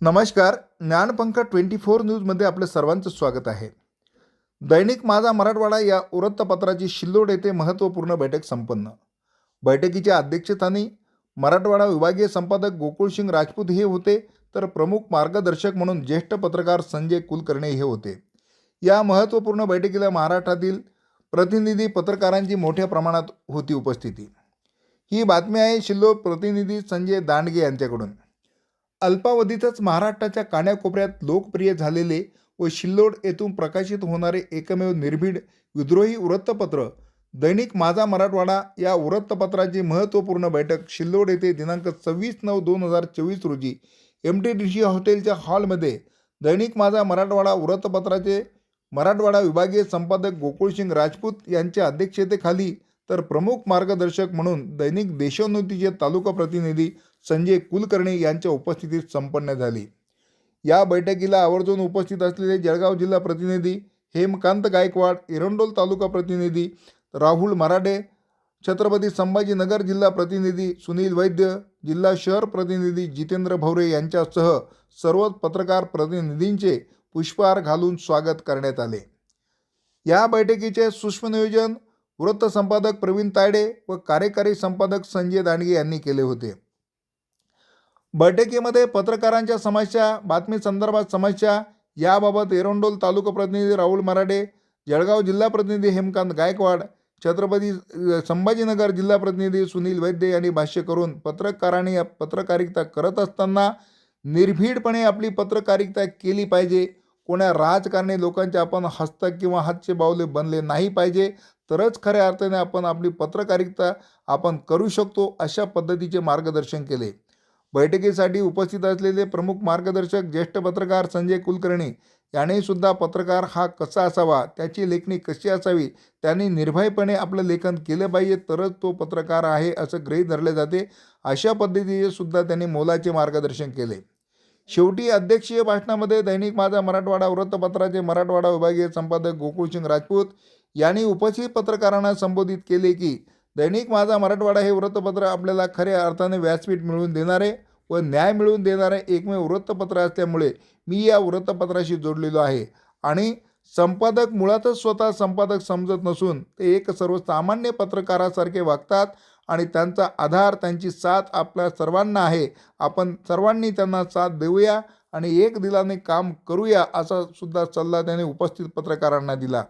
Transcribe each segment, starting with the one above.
नमस्कार ज्ञानपंख twenty four न्यूजमध्ये आपलं सर्वांचं स्वागत आहे. दैनिक माझा मराठवाडा या वृत्तपत्राची शिल्लोड येथे महत्त्वपूर्ण बैठक संपन्न. बैठकीच्या अध्यक्षस्थानी मराठवाडा विभागीय संपादक गोकुळसिंग राजपूत हे होते तर प्रमुख मार्गदर्शक म्हणून ज्येष्ठ पत्रकार संजय कुलकर्णी हे होते. या महत्त्वपूर्ण बैठकीला महाराष्ट्रातील प्रतिनिधी पत्रकारांची मोठ्या प्रमाणात होती उपस्थिती. ही बातमी आहे शिल्लोड प्रतिनिधी संजय दांडगे यांच्याकडून. अल्पावधीतच महाराष्ट्राच्या कान्याकोपऱ्यात लोकप्रिय झालेले व शिल्लोड येथून प्रकाशित होणारे एकमेव निर्भीड विद्रोही वृत्तपत्र दैनिक माझा मराठवाडा या वृत्तपत्राची महत्त्वपूर्ण बैठक शिल्लोड येथे दिनांक सव्वीस नऊ दोन हजार चोवीस रोजी एम टी डी सी हॉटेलच्या हॉलमध्ये दैनिक माझा मराठवाडा वृत्तपत्राचे मराठवाडा विभागीय संपादक गोकुळसिंग राजपूत यांच्या अध्यक्षतेखाली तर प्रमुख मार्गदर्शक म्हणून दैनिक देशोन्नतीचे तालुका प्रतिनिधी संजय कुलकर्णी यांच्या उपस्थितीत संपन्न झाली. या बैठकीला आवर्जून उपस्थित असलेले जळगाव जिल्हा प्रतिनिधी हेमकांत गायकवाड एरंडोल तालुका प्रतिनिधी राहुल मराठे छत्रपती संभाजीनगर जिल्हा प्रतिनिधी सुनील वैद्य जिल्हा शहर प्रतिनिधी जितेंद्र भवरे यांच्यासह सर्व पत्रकार प्रतिनिधींचे पुष्पहार घालून स्वागत करण्यात आले. या बैठकीचे सूक्ष्म नियोजन वृत्त संपादक प्रवीण तायडे व कार्यकारी संपादक संजय दांडगे यांनी केले होते. बैठकीमध्ये पत्रकारांच्या समस्या बातमी संदर्भात समस्या याबाबत एरंडोल तालुका प्रतिनिधी राहुल मराठे जळगाव जिल्हा प्रतिनिधी हेमकांत गायकवाड छत्रपती संभाजीनगर जिल्हा प्रतिनिधी सुनील वैद्य यांनी भाष्य करून पत्रकारांनी पत्रकारिता करत असताना निर्भीडपणे आपली पत्रकारिता केली पाहिजे. कोण्या राजकारणी लोकांचे आपण हस्त किंवा हातचे बावले बनले नाही पाहिजे. तरच खऱ्या अर्थाने आपण आपली पत्रकारिता आपण करू शकतो अशा पद्धतीचे मार्गदर्शन केले. बैठकीसाठी उपस्थित असलेले प्रमुख मार्गदर्शक ज्येष्ठ पत्रकार संजय कुलकर्णी यानेसुद्धा पत्रकार हा कसा असावा त्याची लेखणी कशी असावी त्यांनी निर्भयपणे आपलं लेखन केलं पाहिजे तरच तो पत्रकार आहे असं गृहीत धरले जाते. अशा पद्धतीचे सुद्धा त्यांनी मोलाचे मार्गदर्शन केले. शेवटी अध्यक्षीय भाषणामध्ये दैनिक माझा मराठवाडा वृत्तपत्राचे मराठवाडा विभागीय संपादक गोकुळसिंग राजपूत यांनी उपस्थित पत्रकारांना संबोधित केले की दैनिक माझा मराठवाडा हे वृत्तपत्र आपल्याला खऱ्या अर्थाने व्यासपीठ मिळवून देणारे व न्याय मिळवून देणारे एकमेव वृत्तपत्र असल्यामुळे मी या वृत्तपत्राशी जोडलेलो आहे. आणि संपादक मुळातच स्वतः संपादक समजत नसून ते एक सर्वसामान्य पत्रकारासारखे वागतात आणि त्यांचा आधार त्यांची साथ आपल्या सर्वांना आहे. आपण सर्वांनी त्यांना साथ देऊया आणि एक दिलाने काम करूया असा सुद्धा सल्ला त्याने उपस्थित पत्रकारांना दिला.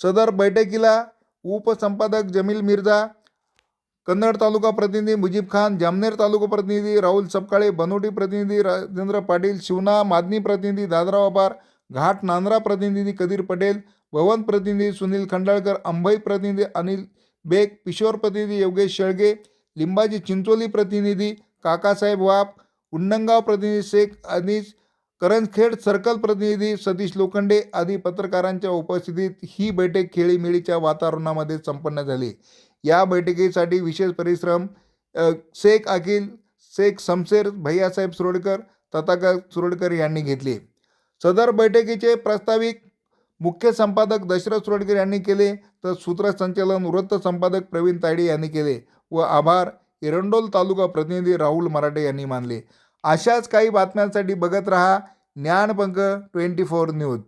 सदर बैठकीला उपसंपादक जमील मिर्झा कन्नड तालुका प्रतिनिधी मुजीब खान जामनेर तालुका प्रतिनिधी राहुल सपकाळे बनोटी प्रतिनिधी राजेंद्र पाटील शिवना मादनी प्रतिनिधी दादरा वापार घाट नांद्रा प्रतिनिधी कदीर पटेल भवन प्रतिनिधी सुनील खंडाळकर अंबई प्रतिनिधी अनिल बेग किशोर प्रतिनिधी योगेश शेळगे लिंबाजी चिंचोली प्रतिनिधी काकासाहेब वाप उंडणगाव प्रतिनिधी शेख अनिश करंजखेड सर्कल प्रतिनिधी सतीश लोखंडे आदी पत्रकारांच्या उपस्थितीत ही बैठक खेळीमेळीच्या वातावरणामध्ये संपन्न झाली. या बैठकीसाठी विशेष परिश्रम शेख अखिल शेख समशेर भैयासाहेब सुरोडकर तथागत सुरोडकर यांनी घेतले. सदर बैठकीचे प्रास्ताविक मुख्य संपादक दशरथ सुरोडकर यांनी केले तर सूत्रसंचालन वृत्त संपादक प्रवीण तायडे यांनी केले व आभार एरंडोल तालुका प्रतिनिधी राहुल मराठे यांनी मानले. अशाच काही बातम्यांसाठी बघत रहा ज्ञानपंख ट्वेंटी फोर न्यूज.